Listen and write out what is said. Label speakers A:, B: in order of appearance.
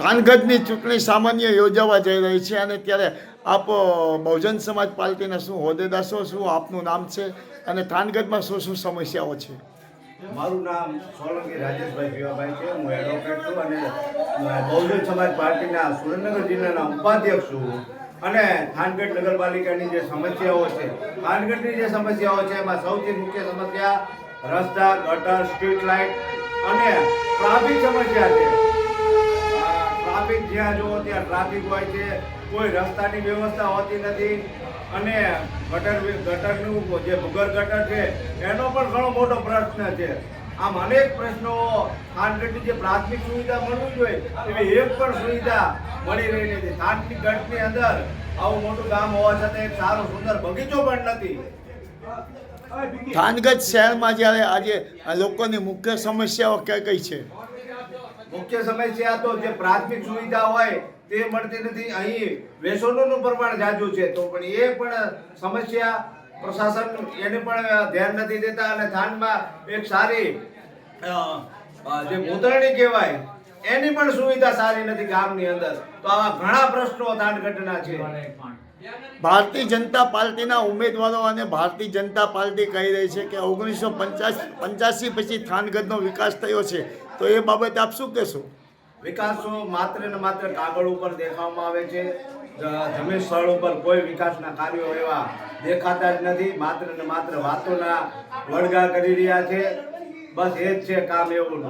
A: કાનગઢની ચૂંટણી સામાન્ય યોજાવા જઈ રહી છે અને ત્યારે આપ બહુજન સમાજ પાર્ટીના શું હોદ્દેદાર છો શું આપનું નામ છે અને થાનગઢમાં શું શું સમસ્યાઓ છે?
B: મારું નામ સોલંકી રાજેશભાઈ ભીવાભાઈ છે. હું એડવોકેટ છું અને બહુજન સમાજ પાર્ટીના સુરેન્દ્રનગર જિલ્લાના ઉપાધ્યક્ષ છું અને થાનગઢ નગરપાલિકાની જે સમસ્યાઓ છે, થાનગઢની જે સમસ્યાઓ છે, એમાં સૌથી મુખ્ય સમસ્યા રસ્તા, ગટર, સ્ટ્રીટ લાઇટ અને ટ્રાફિક સમસ્યા છે. જ્યાં જુઓ, ત્યાં ટ્રાફિક હોય છે, કોઈ રસ્તાની વ્યવસ્થા હોતી નથી. અને ગટર ગટરનું જે ભૂગર ગટર છે, એનો પણ ઘણો મોટો પ્રશ્ન છે. આમ અનેક પ્રશ્નો થાનગઢની જે પ્રાથમિક સુવિધા મળવી જોઈએ, એવી એક પણ સુવિધા મળી રહી નથી. થાનગઢ ગઢની અંદર આવું મોટું ગામ હોવા છતાં એક સારો, સુંદર બગીચો પણ નથી.
A: થાનગઢ શહેરમાં જ્યારે આજે લોકોની મુખ્ય સમસ્યાઓ કઈ કઈ છે?
B: મુખ્ય સમસ્યા તો જે પ્રાથમિક સુવિધા હોય તે મળતી નથી. અહીં વ્યસનોનું પ્રમાણ જાજુ છે. તો પણ એ પણ સમસ્યા પ્રશાસન એને પણ ધ્યાન નથી દેતા અને થાનમાં એક સારી જે મોતરણી કહેવાય, એની પણ સુવિધા સારી નથી ગામની અંદર. તો આવા ઘણા પ્રશ્નો થાનગઢના છે.
A: ભારતીય જનતા પાર્ટીના ઉમેદવારો અને ભારતીય જનતા પાર્ટી કહી રહી છે કે ઓગણીસો પંચાસી પંચ્યાસી પછી થાનગઢનો વિકાસ થયો છે. તો એ બાબતે આપ શું કહેશો?
B: વિકાસ માત્ર ને માત્ર કાગળ ઉપર દેખાવામાં આવે છે. જમીન સ્થળ ઉપર કોઈ વિકાસના કાર્યો એવા દેખાતા જ નથી. માત્ર ને માત્ર વાતોના વળગા કરી રહ્યા છે. બસ એ જ છે, કામ એવું